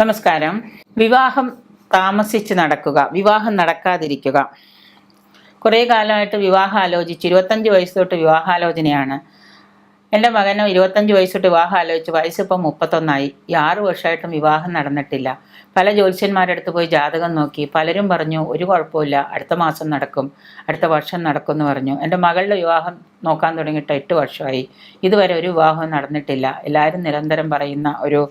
നമസ്കാരം. വിവാഹം താമസിച്ച് നടക്കുക വിവാഹം നടക്കാതിരിക്കുക. കുറേ കാലമായിട്ട് വിവാഹം ആലോചിച്ച് ഇരുപത്തഞ്ച് വയസ്സ് തൊട്ട് വിവാഹാലോചനയാണ്. എന്റെ മകനും ഇരുപത്തഞ്ച് വയസ്സ് തൊട്ട് വിവാഹം ആലോചിച്ച് വയസ്സിപ്പം മുപ്പത്തൊന്നായി. ഈ ആറ് വർഷമായിട്ടും വിവാഹം നടന്നിട്ടില്ല. പല ജ്യോത്സ്യന്മാരടുത്ത് പോയി ജാതകം നോക്കി. പലരും പറഞ്ഞു ഒരു കുഴപ്പമില്ല അടുത്ത മാസം നടക്കും. അടുത്ത വർഷം നടക്കും എന്ന് പറഞ്ഞു. എന്റെ മകളുടെ വിവാഹം നോക്കാൻ തുടങ്ങിയിട്ട് എട്ട് വർഷമായി. ഇതുവരെ ഒരു വിവാഹവും നടന്നിട്ടില്ല. എല്ലാവരും നിരന്തരം പറയുന്ന ഒരു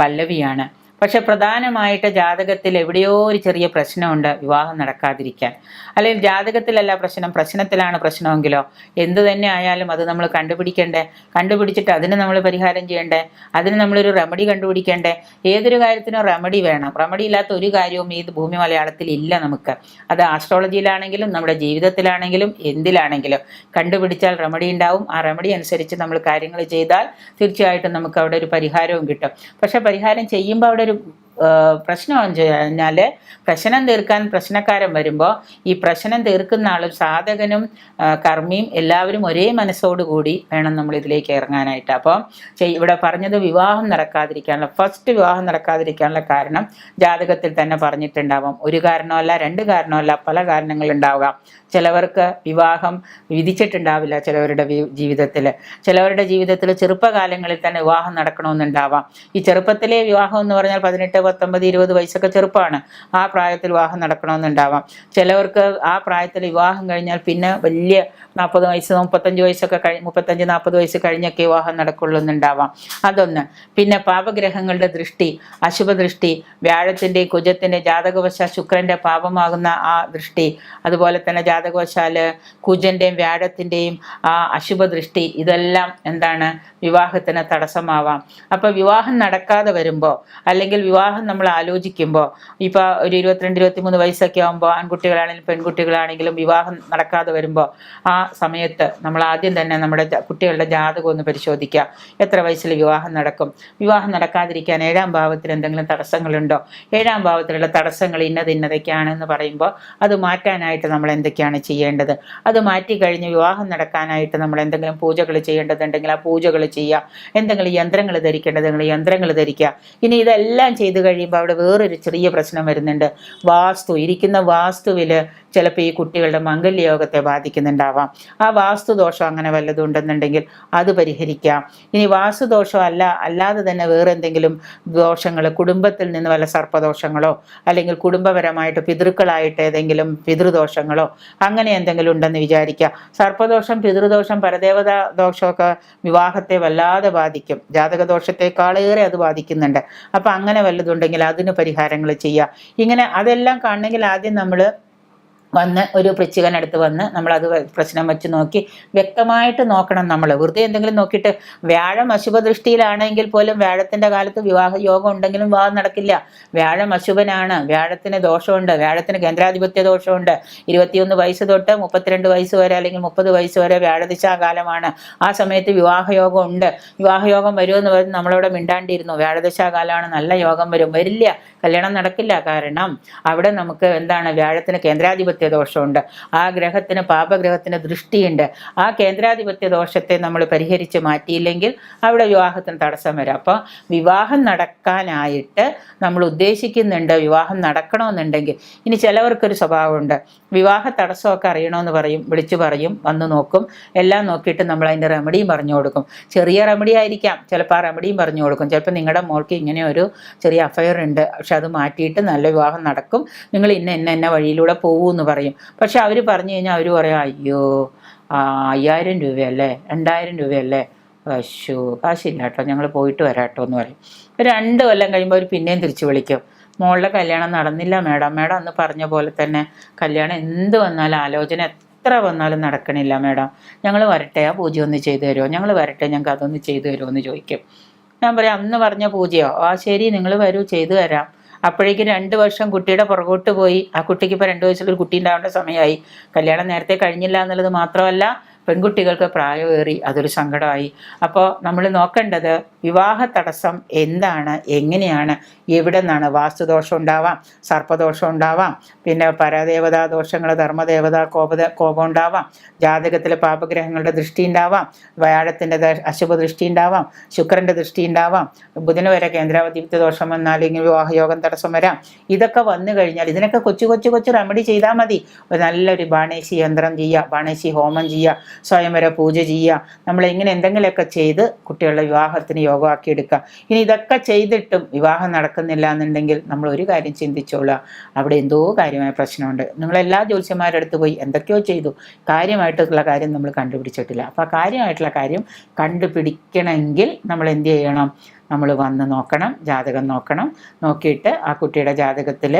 പല്ലവിയാണ്. പക്ഷെ പ്രധാനമായിട്ട് ജാതകത്തിൽ എവിടെയോ ഒരു ചെറിയ പ്രശ്നമുണ്ട് വിവാഹം നടക്കാതിരിക്കാൻ. അല്ലെങ്കിൽ ജാതകത്തിലല്ല പ്രശ്നം പ്രശ്നത്തിലാണ് പ്രശ്നമെങ്കിലോ? എന്ത് തന്നെ ആയാലും അത് നമ്മൾ കണ്ടുപിടിക്കണ്ടേ? കണ്ടുപിടിച്ചിട്ട് അതിന് നമ്മൾ പരിഹാരം ചെയ്യണ്ടേ? അതിന് നമ്മളൊരു റെമഡി കണ്ടുപിടിക്കണ്ടേ? ഏതൊരു കാര്യത്തിനും റെമഡി വേണം. റെമഡി ഇല്ലാത്ത ഒരു കാര്യവും ഈ ഭൂമി മലയാളത്തിൽ ഇല്ല നമുക്ക്. അത് ആസ്ട്രോളജിയിലാണെങ്കിലും നമ്മുടെ ജീവിതത്തിലാണെങ്കിലും എന്തിലാണെങ്കിലും. കണ്ടുപിടിച്ചാൽ റെമഡി ഉണ്ടാവും. ആ റെമഡി അനുസരിച്ച് നമ്മൾ കാര്യങ്ങൾ ചെയ്താൽ തീർച്ചയായിട്ടും നമുക്ക് അവിടെ ഒരു പരിഹാരവും കിട്ടും. പക്ഷേ പരിഹാരം ചെയ്യുമ്പോൾ അവിടെ ഒരു പ്രശ്നം കഴിഞ്ഞാൽ പ്രശ്നം തീർക്കാൻ പ്രശ്നക്കാരൻ വരുമ്പോൾ ഈ പ്രശ്നം തീർക്കുന്ന ആളും സാധകനും കർമ്മിയും എല്ലാവരും ഒരേ മനസ്സോടുകൂടി വേണം നമ്മൾ ഇതിലേക്ക് ഇറങ്ങാനായിട്ട്. അപ്പോൾ ഇവിടെ പറഞ്ഞത് വിവാഹം നടക്കാതിരിക്കാനുള്ള ഫസ്റ്റ് വിവാഹം നടക്കാതിരിക്കാനുള്ള കാരണം ജാതകത്തിൽ തന്നെ പറഞ്ഞിട്ടുണ്ടാവാം. ഒരു കാരണമല്ല രണ്ട് കാരണമല്ല പല കാരണങ്ങൾ ഉണ്ടാവുക ചിലവർക്ക് വിവാഹം വിധിച്ചിട്ടുണ്ടാവില്ല ചിലവരുടെ ജീവിതത്തിൽ ചിലവരുടെ ജീവിതത്തിൽ ചെറുപ്പകാലങ്ങളിൽ തന്നെ വിവാഹം നടക്കണമെന്നുണ്ടാവാം. ഈ ചെറുപ്പത്തിലെ വിവാഹം എന്ന് പറഞ്ഞാൽ പതിനെട്ട് പത്തൊമ്പത് ഇരുപത് വയസ്സൊക്കെ ചെറുപ്പമാണ് ആ പ്രായത്തിൽ വിവാഹം നടക്കണമെന്നുണ്ടാവാം. ചിലവർക്ക് ആ പ്രായത്തിൽ വിവാഹം കഴിഞ്ഞാൽ പിന്നെ വലിയ നാൽപ്പത് വയസ്സ് മുപ്പത്തഞ്ച് വയസ്സൊക്കെ കഴിഞ്ഞ് മുപ്പത്തഞ്ച് നാൽപ്പത് വയസ്സ് കഴിഞ്ഞൊക്കെ വിവാഹം നടക്കുള്ളൂ എന്നുണ്ടാവാം അതൊന്ന്. പിന്നെ പാപഗ്രഹങ്ങളുടെ ദൃഷ്ടി അശുഭദൃഷ്ടി വ്യാഴത്തിന്റെ കുജത്തിന്റെ ജാതകവശ ശുക്രന്റെ പാപമാകുന്ന ആ ദൃഷ്ടി അതുപോലെ തന്നെ ജാതകവശാൽ കുജന്റെയും വ്യാഴത്തിന്റെയും ആ അശുഭദൃഷ്ടി ഇതെല്ലാം എന്താണ്? വിവാഹത്തിന് തടസ്സമാവാം. അപ്പോൾ വിവാഹം നടക്കാതെ വരുമ്പോൾ അല്ലെങ്കിൽ വിവാഹം നമ്മൾ ആലോചിക്കുമ്പോൾ ഇപ്പോൾ ഒരു ഇരുപത്തിരണ്ട് ഇരുപത്തിമൂന്ന് വയസ്സൊക്കെ ആകുമ്പോൾ ആൺകുട്ടികളാണെങ്കിലും പെൺകുട്ടികളാണെങ്കിലും വിവാഹം നടക്കാതെ വരുമ്പോൾ ആ സമയത്ത് നമ്മൾ ആദ്യം തന്നെ നമ്മുടെ കുട്ടികളുടെ ജാതകം ഒന്ന് പരിശോധിക്കുക. എത്ര വയസ്സിൽ വിവാഹം നടക്കും? വിവാഹം നടക്കാതിരിക്കാൻ ഏഴാം ഭാവത്തിൽ എന്തെങ്കിലും തടസ്സങ്ങളുണ്ടോ? ഏഴാം ഭാവത്തിലുള്ള തടസ്സങ്ങൾ ഇന്നത് ഇന്നതൊക്കെയാണെന്ന് പറയുമ്പോൾ അത് മാറ്റാനായിട്ട് നമ്മൾ എന്തൊക്കെയാണ് ചെയ്യേണ്ടത്? അത് മാറ്റി കഴിഞ്ഞ് വിവാഹം നടക്കാനായിട്ട് നമ്മൾ എന്തെങ്കിലും പൂജകൾ ചെയ്യേണ്ടതുണ്ടെങ്കിൽ ആ പൂജകൾ ചെയ്യുക. എന്തെങ്കിലും യന്ത്രങ്ങൾ ധരിക്കേണ്ടതെങ്കിൽ യന്ത്രങ്ങൾ ധരിക്കുക. ഇനി ഇതെല്ലാം ചെയ്തു കഴിയുമ്പോൾ അവിടെ വേറൊരു ചെറിയ പ്രശ്നം വരുന്നുണ്ട്. വാസ്തു ഇരിക്കുന്ന വാസ്തുവിൽ ചിലപ്പോൾ ഈ കുട്ടികളുടെ മംഗല്യയോഗത്തെ ബാധിക്കുന്നുണ്ടാവാം. ആ വാസ്തുദോഷം അങ്ങനെ വല്ലതും ഉണ്ടെന്നുണ്ടെങ്കിൽ അത് പരിഹരിക്കാം. ഇനി വാസ്തുദോഷം അല്ല അല്ലാതെ തന്നെ വേറെ എന്തെങ്കിലും ദോഷങ്ങൾ കുടുംബത്തിൽ നിന്ന് വല്ല സർപ്പദോഷങ്ങളോ അല്ലെങ്കിൽ കുടുംബപരമായിട്ട് പിതൃക്കളായിട്ട് ഏതെങ്കിലും പിതൃദോഷങ്ങളോ അങ്ങനെ എന്തെങ്കിലും ഉണ്ടെന്ന് വിചാരിക്കുക. സർപ്പദോഷം പിതൃദോഷം പരദേവത ദോഷമൊക്കെ വിവാഹത്തെ വല്ലാതെ ബാധിക്കും. ജാതകദോഷത്തെക്കാളേറെ അത് ബാധിക്കുന്നുണ്ട്. അപ്പം അങ്ങനെ വല്ലതുണ്ടെങ്കിൽ അതിന് പരിഹാരങ്ങൾ ചെയ്യുക. ഇങ്ങനെ അതെല്ലാം കാണണമെങ്കിൽ ആദ്യം നമ്മൾ വന്ന് ഒരു വൃശ്ചികനടുത്ത് വന്ന് നമ്മളത് പ്രശ്നം വെച്ച് നോക്കി വ്യക്തമായിട്ട് നോക്കണം നമ്മൾ വെറുതെ എന്തെങ്കിലും നോക്കിയിട്ട് വ്യാഴം അശുഭദൃഷ്ടിയിലാണെങ്കിൽ പോലും വ്യാഴത്തിന്റെ കാലത്ത് വിവാഹ യോഗം ഉണ്ടെങ്കിലും വിവാഹം നടക്കില്ല. വ്യാഴം അശുഭനാണ്. വ്യാഴത്തിന് ദോഷമുണ്ട്. വ്യാഴത്തിന് കേന്ദ്രാധിപത്യ ദോഷമുണ്ട്. ഇരുപത്തിയൊന്ന് വയസ്സ് തൊട്ട് മുപ്പത്തിരണ്ട് വയസ്സ് വരെ അല്ലെങ്കിൽ മുപ്പത് വയസ്സ് വരെ വ്യാഴദശാകാലമാണ്. ആ സമയത്ത് വിവാഹയോഗം ഉണ്ട്. വിവാഹയോഗം വരുമെന്ന് പറഞ്ഞ് നമ്മളവിടെ മിണ്ടാണ്ടിരുന്നു. വ്യാഴദിശാകാലമാണ്. നല്ല യോഗം വരും. വരില്ല. കല്യാണം നടക്കില്ല. കാരണം അവിടെ നമുക്ക് എന്താണ്? വ്യാഴത്തിന് കേന്ദ്രാധിപത്യ ദോഷമുണ്ട്. ആ ഗ്രഹത്തിന് പാപഗ്രഹത്തിന് ദൃഷ്ടിയുണ്ട്. ആ കേന്ദ്രാധിപത്യ ദോഷത്തെ നമ്മൾ പരിഹരിച്ച് മാറ്റിയില്ലെങ്കിൽ അവിടെ വിവാഹത്തിന് തടസ്സം വരും. അപ്പോൾ വിവാഹം നടക്കാനായിട്ട് നമ്മൾ ഉദ്ദേശിക്കുന്നുണ്ട് വിവാഹം നടക്കണമെന്നുണ്ടെങ്കിൽ ഇനി ചിലവർക്കൊരു സ്വഭാവമുണ്ട്. വിവാഹ തടസ്സമൊക്കെ അറിയണമെന്ന് പറയും വിളിച്ചു പറയും വന്ന് നോക്കും. എല്ലാം നോക്കിയിട്ട് നമ്മൾ അതിന്റെ റെമഡിയും പറഞ്ഞു കൊടുക്കും. ചെറിയ റെമഡി ആയിരിക്കാം. ചിലപ്പോൾ ആ റെമഡിയും പറഞ്ഞു കൊടുക്കും. ചിലപ്പോൾ നിങ്ങളുടെ മോൾക്ക് ഇങ്ങനെ ഒരു ചെറിയ അഫയർ ഉണ്ട്. പക്ഷെ അത് മാറ്റിയിട്ട് നല്ല വിവാഹം നടക്കും. നിങ്ങൾ ഇന്ന ഇന്ന ഇന്ന വഴിയിലൂടെ പോകൂ എന്ന് പറയും. പക്ഷെ അവർ പറഞ്ഞു കഴിഞ്ഞാൽ അവർ പറയും അയ്യോ അയ്യായിരം രൂപയല്ലേ? രണ്ടായിരം രൂപയല്ലേ? പശു കാശില്ല കേട്ടോ. ഞങ്ങൾ പോയിട്ട് വരാം കേട്ടോ എന്ന് പറയും. രണ്ട് കൊല്ലം കഴിയുമ്പോൾ അവർ പിന്നെയും തിരിച്ച് വിളിക്കും. മോളുടെ കല്യാണം നടന്നില്ല മേഡം. മേഡം അന്ന് പറഞ്ഞ പോലെ തന്നെ കല്യാണം എന്ത് വന്നാലും ആലോചന എത്ര വന്നാലും നടക്കണില്ല മേഡം. ഞങ്ങൾ വരട്ടെ ആ പൂജ ഒന്ന് ചെയ്തു തരുമോ ഞങ്ങൾ വരട്ടെ ഞങ്ങൾക്ക് അതൊന്ന് ചെയ്തു തരുമോ എന്ന് ചോദിക്കും. ഞാൻ പറയാം അന്ന് പറഞ്ഞ പൂജയോ? ആ ശരി നിങ്ങൾ വരൂ ചെയ്തു തരാം. അപ്പോഴേക്കും രണ്ട് വർഷം കുട്ടിയുടെ പുറകോട്ട് പോയി. ആ കുട്ടിക്ക് ഇപ്പോൾ രണ്ട് വയസ്സിലൊരു കുട്ടി ഉണ്ടാവേണ്ട സമയമായി. കല്യാണം നേരത്തെ കഴിഞ്ഞില്ല എന്നുള്ളത് മാത്രമല്ല പെൺകുട്ടികൾക്ക് പ്രായമേറി അതൊരു സങ്കടമായി. അപ്പോൾ നമ്മൾ നോക്കേണ്ടത് വിവാഹ തടസ്സം എന്താണ് എങ്ങനെയാണ് എവിടെ നിന്നാണ് വാസ്തുദോഷം ഉണ്ടാവാം സർപ്പദോഷം ഉണ്ടാവാം പിന്നെ പരദേവതാ ദോഷങ്ങൾ ധർമ്മദേവത കോപത കോപം ഉണ്ടാവാം ജാതകത്തിലെ പാപഗ്രഹങ്ങളുടെ ദൃഷ്ടി ഉണ്ടാവാം വ്യാഴത്തിന്റെ അശുഭ ദൃഷ്ടി ഉണ്ടാവാം ശുക്രന്റെ ദൃഷ്ടി ഉണ്ടാവാം ബുധന് വരെ കേന്ദ്രാവധിപത്യ ദോഷം വന്നാൽ ഇങ്ങനെ വിവാഹയോഗം തടസ്സം വരാം. ഇതൊക്കെ വന്നു കഴിഞ്ഞാൽ ഇതിനൊക്കെ കൊച്ചു കൊച്ചു കൊച്ചു റെമഡി ചെയ്താൽ മതി. നല്ലൊരു ബാണേശി യന്ത്രം ചെയ്യുക ബാണേശി ഹോമം ചെയ്യുക സ്വയംവര പൂജ ചെയ്യുക. നമ്മൾ ഇങ്ങനെ എന്തെങ്കിലുമൊക്കെ ചെയ്ത് കുട്ടികളുടെ വിവാഹത്തിന് യോഗമാക്കി എടുക്കുക ഇനി ഇതൊക്കെ ചെയ്തിട്ടും വിവാഹം നടക്കുന്നില്ല എന്നുണ്ടെങ്കിൽ നമ്മൾ ഒരു കാര്യം ചിന്തിച്ചോളുക. അവിടെ എന്തോ കാര്യമായ പ്രശ്നമുണ്ട്. നിങ്ങൾ എല്ലാ ജ്യോത്സ്യന്മാരുടെ അടുത്ത് പോയി എന്തൊക്കെയോ ചെയ്തു. കാര്യമായിട്ടുള്ള കാര്യം നമ്മൾ കണ്ടുപിടിച്ചിട്ടില്ല. അപ്പോൾ ആ കാര്യമായിട്ടുള്ള കാര്യം കണ്ടുപിടിക്കണമെങ്കിൽ നമ്മൾ എന്ത് ചെയ്യണം? നമ്മൾ വന്ന് നോക്കണം ജാതകം നോക്കണം. നോക്കിയിട്ട് ആ കുട്ടിയുടെ ജാതകത്തിൽ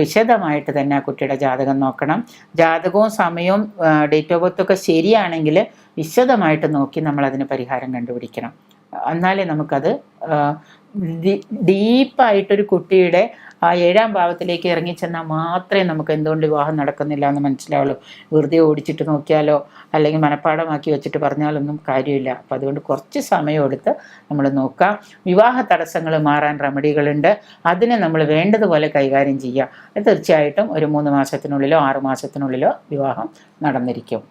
വിശദമായിട്ട് തന്നെ ആ കുട്ടിയുടെ ജാതകം നോക്കണം. ജാതകവും സമയവും ഡേറ്റ് ഓഫ് ബർത്തും ഒക്കെ ശരിയാണെങ്കിൽ വിശദമായിട്ട് നോക്കി നമ്മൾ അതിന് പരിഹാരം കണ്ടുപിടിക്കണം. എന്നാലേ നമുക്കത് ഡീപ്പായിട്ടൊരു കുട്ടിയുടെ ആ ഏഴാം ഭാവത്തിലേക്ക് ഇറങ്ങിച്ചെന്നാൽ മാത്രമേ നമുക്ക് എന്തുകൊണ്ട് വിവാഹം നടക്കുന്നില്ല എന്ന് മനസ്സിലാവുള്ളൂ. വെറുതെ ഓടിച്ചിട്ട് നോക്കിയാലോ അല്ലെങ്കിൽ മനഃപ്പാടമാക്കി വെച്ചിട്ട് പറഞ്ഞാലൊന്നും കാര്യമില്ല. അപ്പം അതുകൊണ്ട് കുറച്ച് സമയം എടുത്ത് നമ്മൾ നോക്കാം. വിവാഹ തടസ്സങ്ങൾ മാറാൻ റെമഡികളുണ്ട്. അതിനെ നമ്മൾ വേണ്ടതുപോലെ കൈകാര്യം ചെയ്യുക തീർച്ചയായിട്ടും ഒരു മൂന്ന് മാസത്തിനുള്ളിലോ ആറു മാസത്തിനുള്ളിലോ വിവാഹം നടന്നിരിക്കും.